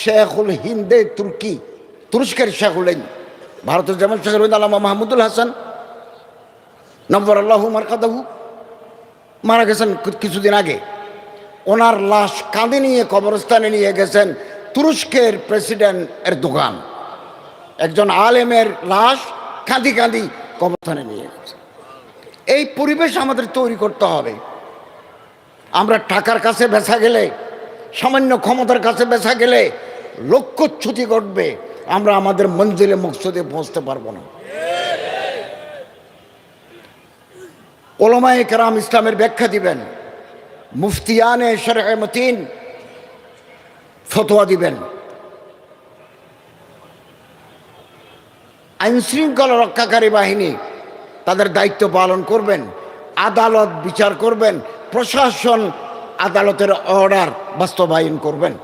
শেখুল হিন্দে তুর্কি। তুরস্কের শেখুল হিন্দ ভারতের যেমন শেখুল হিন্দ আলামা মাহমুদুল হাসান। নম্বর আল্লাহ মারকাদাহু। মারা গেছেন কিছুদিন আগে। ওনার লাশ কাঁধে নিয়ে কবরস্থানে নিয়ে গেছেন তুরস্কের প্রেসিডেন্ট এর দোকান একজন আলেমের লাশ কাঁদি কাঁদি কবরস্থানে নিয়ে গেছে। এই পরিবেশ আমাদের তৈরি করতে হবে। আমরা টাকার কাছে বেচা গেলে সামান্য ক্ষমতার কাছে বেচা গেলে লক্ষ্যচ্যুতি ঘটবে। আমরা আমাদের মঞ্জিলে মকসুদে পৌঁছতে পারব না। ওলামায়ে কেরাম ইসলামের ব্যাখ্যা দিবেন। মুফতিয়ানে শরমতিন ফতোয়া দিবেন। আইন শৃঙ্খলা রক্ষাকারী বাহিনী তাদের দায়িত্ব পালন করবেন। আদালত বিচার করবেন। প্রশাসন আদালতের অর্ডার বাস্তবায়ন করবেন।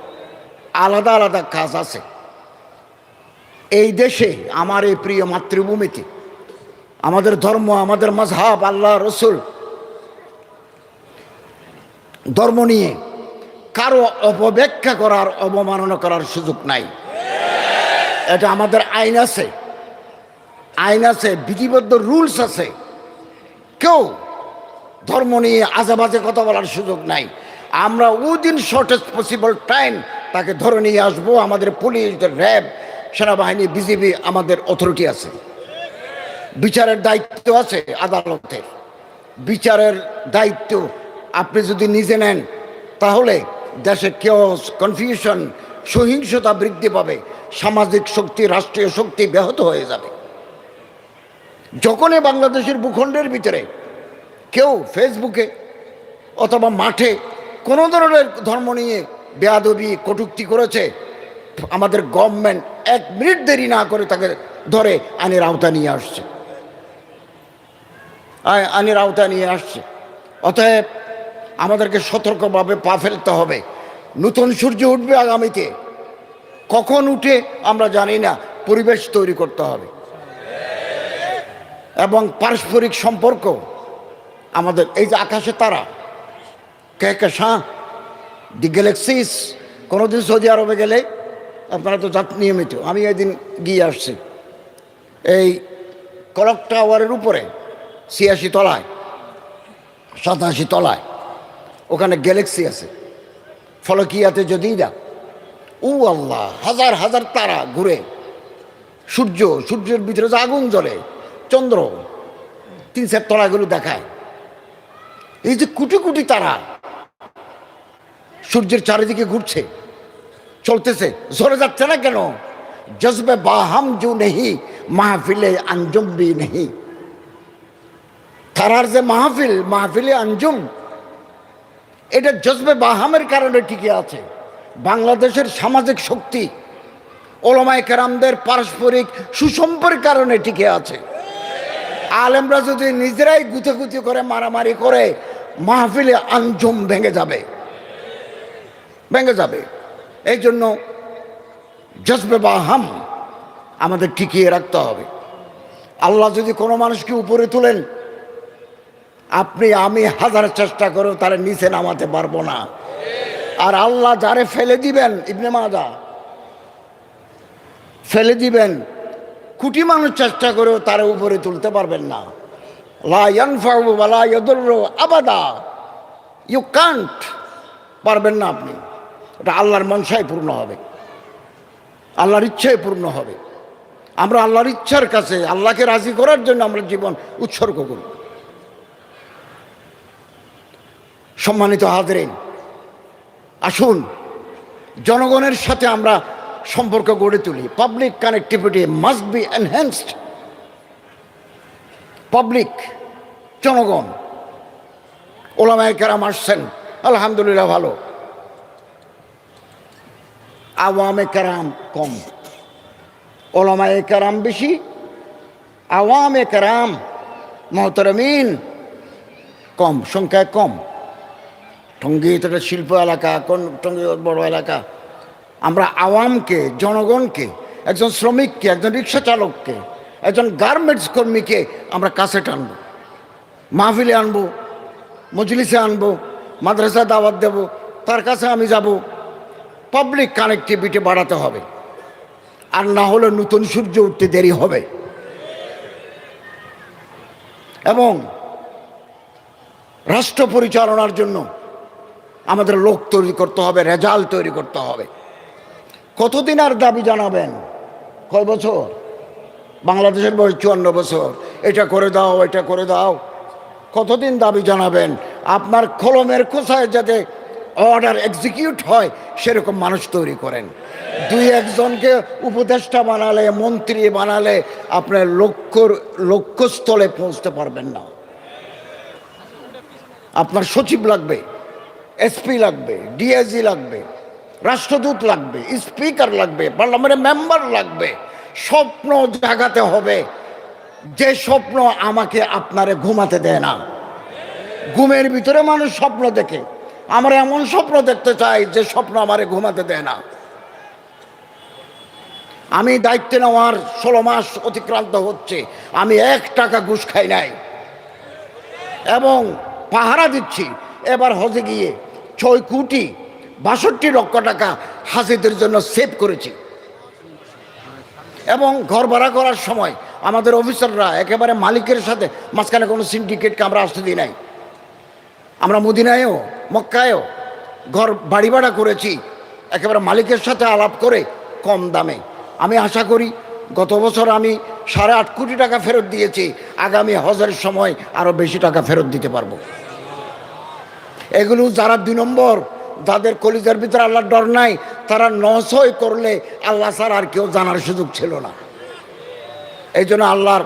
আলাদা আলাদা কাজ আছে। এই দেশে আমার এই প্রিয় মাতৃভূমিতে আমাদের ধর্ম, আমাদের মজহাব আল্লাহ, রসুল ধর্ম নিয়ে কারও অপব্যাখ্যা করার, অবমাননা করার সুযোগ নাই। এটা আমাদের আইন আছে। আইন আছে, বিধিবদ্ধ রুলস আছে। কেউ ধর্ম নিয়ে আজেবাজে কথা বলার সুযোগ নাই। আমরা উইদিন শর্টেস্ট পসিবল টাইম তাকে ধরে নিয়ে আসব। আমাদের পুলিশ র্যাব, সেনাবাহিনী, বিজিবি আমাদের অথরিটি আছে। বিচারের দায়িত্ব আছে আদালতের। বিচারের দায়িত্ব আপনি যদি নিজে নেন, তাহলে দেশে কেওস কনফিউশন সহিংসতা বৃদ্ধি পাবে। সামাজিক শক্তি, রাষ্ট্রীয় শক্তি ব্যাহত হয়ে যাবে। যখনই বাংলাদেশের ভূখণ্ডের ভিতরে কেউ ফেসবুকে অথবা মাঠে কোনো ধরনের ধর্ম নিয়ে বেয়াদবি, কটুক্তি করেছে, আমাদের গভর্নমেন্ট এক মিনিট দেরি না করে তাকে ধরে আইনের আওতা নিয়ে আসছে। আই- আইনের আওতা নিয়ে আসছে। অতএব আমাদেরকে সতর্কভাবে পা ফেলতে হবে। নতুন সূর্য উঠবে আগামীতে। কখন উঠে আমরা জানি না, পরিবেশ তৈরি করতে হবে। এবং পারস্পরিক সম্পর্ক, আমাদের এই যে আকাশে তারা কে কে শাঁ দি গ্যালাক্সিস। কোনোদিন সৌদি আরবে গেলে আপনারা তো যাত নিয়মিত। আমি একদিন গিয়ে আসছি। এই কলক টাওয়ারের উপরে, ছিয়াশি তলায়, সাতাশি তলায়, ওখানে গ্যালাক্সি আছে। ফলকিয়াতে যদি যা, উ আল্লাহ, হাজার হাজার তারা ঘুরে, সূর্য, সূর্যের ভিতরে যে আগুন জ্বলে, চন্দ্র, তিন চার তলাগুলো দেখায়। এই যে কোটি কোটি তারা সূর্যের চারিদিকে ঘুরছে, চলতেছে, ঝরে যাচ্ছে না কেন? জজবে বাহাম জু নেহি, মাহফিলে আঞ্জুম বি নেহি। তারার যে মাহফিল, মাহফিলে আঞ্জুম, এটা জজবে বাহামের কারণে টিকে আছে। বাংলাদেশের সামাজিক শক্তি, ওলমায় কেরামদের পারস্পরিক সুসম্পর্কের কারণে টিকে আছে। আলেমরা যদি নিজেরাই গুতে করে মারামারি করে, মাহফিলে আঞ্জুম ভেঙে যাবে। ভেঙে যাবে। এই জন্য জজবে বাহাম আমাদের টিকিয়ে রাখতে হবে। আল্লাহ যদি কোনো মানুষকে উপরে তোলেন, আপনি আমি হাজার চেষ্টা করেও তারা নিচে নামাতে পারব না। আর আল্লাহ যারে ফেলে দিবেন, ইবনে মাজা ফেলে দিবেন, কোটি মানুষ চেষ্টা করেও তারা উপরে তুলতে পারবেন না। লা ইয়ানফাউ আবাদা। ইউ কান্ট পারবেন না আপনি। এটা আল্লাহর মনসায় পূর্ণ হবে। আল্লাহর ইচ্ছায় পূর্ণ হবে। আমরা আল্লাহর ইচ্ছার কাছে আল্লাহকে রাজি করার জন্য আমরা জীবন উৎসর্গ করি। সম্মানিত হাজরেন, আসুন জনগণের সাথে আমরা সম্পর্ক গড়ে তুলি। Public connectivity must be enhanced public জনগণ, ওলামায় কেরাম আসছেন, আলহামদুলিল্লাহ ভালো। আওয়ামে কেরাম কম। ওলামায় কেরাম বেশি, আওয়ামে কেরাম মহতরমিন কম, সংখ্যায় কম। টঙ্গী তো একটা শিল্প এলাকা, কোন টঙ্গী বড় এলাকা। আমরা আওয়ামকে, জনগণকে, একজন শ্রমিককে, একজন রিক্সা চালককে, একজন গার্মেন্টস কর্মীকে আমরা কাছে টানবো। মাহফিলে আনব, মজলিসে আনব মাদ্রাসা দাওয়াত দেব, তার কাছে আমি যাব। পাবলিক কানেক্টিভিটি বাড়াতে হবে। আর না হলে নতুন সূর্য উঠতে দেরি হবে। এবং রাষ্ট্র পরিচালনার জন্য আমাদের লোক তৈরি করতে হবে, রেজাল্ট তৈরি করতে হবে। কতদিন আর দাবি জানাবেন? কয় বছর? বাংলাদেশের বয়স চুয়ান্ন বছর। এটা করে দাও, এটা করে দাও। কতদিন দাবি জানাবেন? আপনার কলমের কোথায় যাতে অর্ডার এক্সিকিউট হয়, সেরকম মানুষ তৈরি করেন। দুই একজনকে উপদেষ্টা বানালে, মন্ত্রী বানালে, আপনার লক্ষ্যর লক্ষ্যস্থলে পৌঁছতে পারবেন না। আপনার সচিব লাগবে, এসপি লাগবে ডিএসি লাগবে, রাষ্ট্রদূত লাগবে, স্পিকার লাগবে, পার্লামেন্টের মেম্বার লাগবে। স্বপ্ন জাগাতে হবে। যে স্বপ্ন আমাকে আপনারে ঘুমাতে দেয় না। ঘুমের ভিতরে মানুষ স্বপ্ন দেখে। আমরা এমন স্বপ্ন দেখতে চাই যে স্বপ্ন আমারে ঘুমাতে দেয় না। আমি দায়িত্ব নেওয়ার ষোলো মাস অতিক্রান্ত হচ্ছে। আমি এক টাকা ঘুষ খাই নাই। এবং পাহারা দিচ্ছি। এবার হজে গিয়ে ছয় কোটি বাষট্টি লক্ষ টাকা হাসিদের জন্য সেভ করেছি। এবং ঘর ভাড়া করার সময় আমাদের অফিসাররা একেবারে মালিকের সাথে মাঝখানে কোনো সিন্ডিকেটকে আমরা আসতে দিই নাই। আমরা মদিনায়ও, মক্কায়ও ঘর বাড়ি ভাড়া করেছি, একেবারে মালিকের সাথে আলাপ করে কম দামে। আমি আশা করি গত বছর আমি সাড়ে আট কোটি টাকা ফেরত দিয়েছি, আগামী হজের সময় আরও বেশি টাকা ফেরত দিতে পারব। এগুলো যারা দুই নম্বর, যাদের কলিজার ভিতরে আল্লাহর ডর নাই, তারা নশয় করলে আল্লাহ ছাড়া আর কেউ জানার সুযোগ ছিল না। এই জন্য আল্লাহর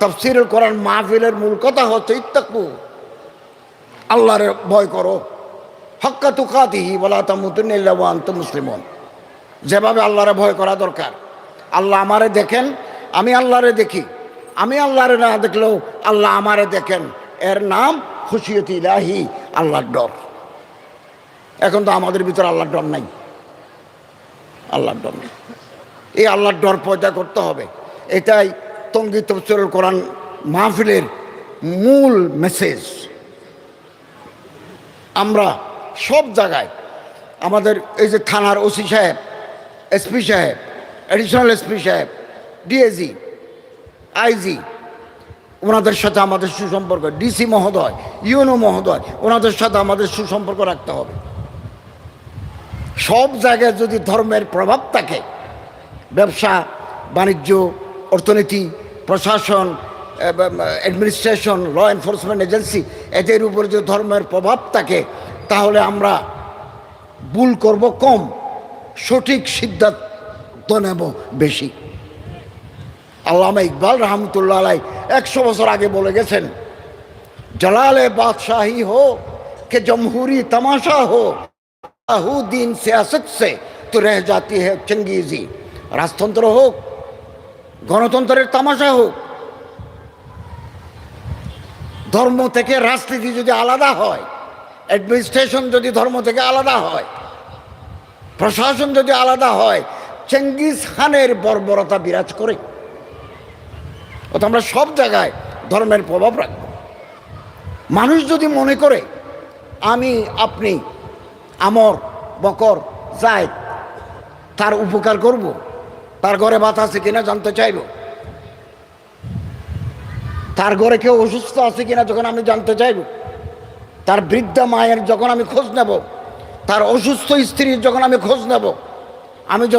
তফসিরুল কোরআন মাহফিলের মূল কথা হচ্ছে ইত্তাকু আল্লাহর ভয় করো। হক্কা তুকাতিহি বলা তামুতুল্লাহ আন্ত মুসলিমন। যেভাবে আল্লাহরে ভয় করা দরকার। আল্লাহ আমারে দেখেন, আমি আল্লাহরে দেখি। আমি আল্লাহরে না দেখলেও আল্লাহ আমারে দেখেন। এর নাম খুশিয়তি ইলাহি, আল্লাহর ডর। এখন তো আমাদের ভিতরে আল্লাহর ডর নাই। আল্লাহর ডর নেই। এই আল্লাহর ডর পয়দা করতে হবে। এটাই তঙ্গি তফসিরুল কোরআন মাহফিলের মূল মেসেজ আমরা সব জায়গায় আমাদের এই যে থানার ওসি সাহেব, এসপি সাহেব অ্যাডিশনাল এসপি সাহেব ডিএজি আইজি ওনাদের সাথে আমাদের সুসম্পর্ক ডিসি মহোদয় ইউনো মহোদয়, ওনাদের সাথে আমাদের সুসম্পর্ক রাখতে হবে। সব জায়গায় যদি ধর্মের প্রভাব থাকে, ব্যবসা, বাণিজ্য, অর্থনীতি, প্রশাসন অ্যাডমিনিস্ট্রেশন ল এনফোর্সমেন্ট এজেন্সি এদের উপর যে ধর্মের প্রভাব থাকে, তাহলে আমরা ভুল করব কম, সঠিক সিদ্ধান্ত নেব বেশি। আল্লামা ইকবাল রহমতুল্লাহ আলাই একশো বছর আগে বলে গেছেন, জলালে বাদশাহী হো কে জমহুরি তামাশা হো আহুদিন সিয়াসত সে তো রেহ জাতি হে চঙ্গিজি। রাজতন্ত্র হোক, গণতন্ত্রের তামাশা হোক ধর্ম থেকে রাজনীতি যদি আলাদা হয় অ্যাডমিনিস্ট্রেশন যদি ধর্ম থেকে আলাদা হয়, প্রশাসন যদি আলাদা হয় চেঙ্গিস খানের বর্বরতা বিরাজ করে। অত আমরা সব জায়গায় ধর্মের প্রভাব রাখব। মানুষ যদি মনে করে, আমি, আপনি, আমর, বকর যায় তার উপকার করব, তার ঘরে ভাত আছে কিনা জানতে চাইব তার ঘরে কেউ অসুস্থ আছে কিনা যখন আমি জানতে চাইব, তার বৃদ্ধা মায়ের যখন আমি খোঁজ নেব, তার অসুস্থ স্ত্রীর যখন আমি খোঁজ নেব, আমি যখন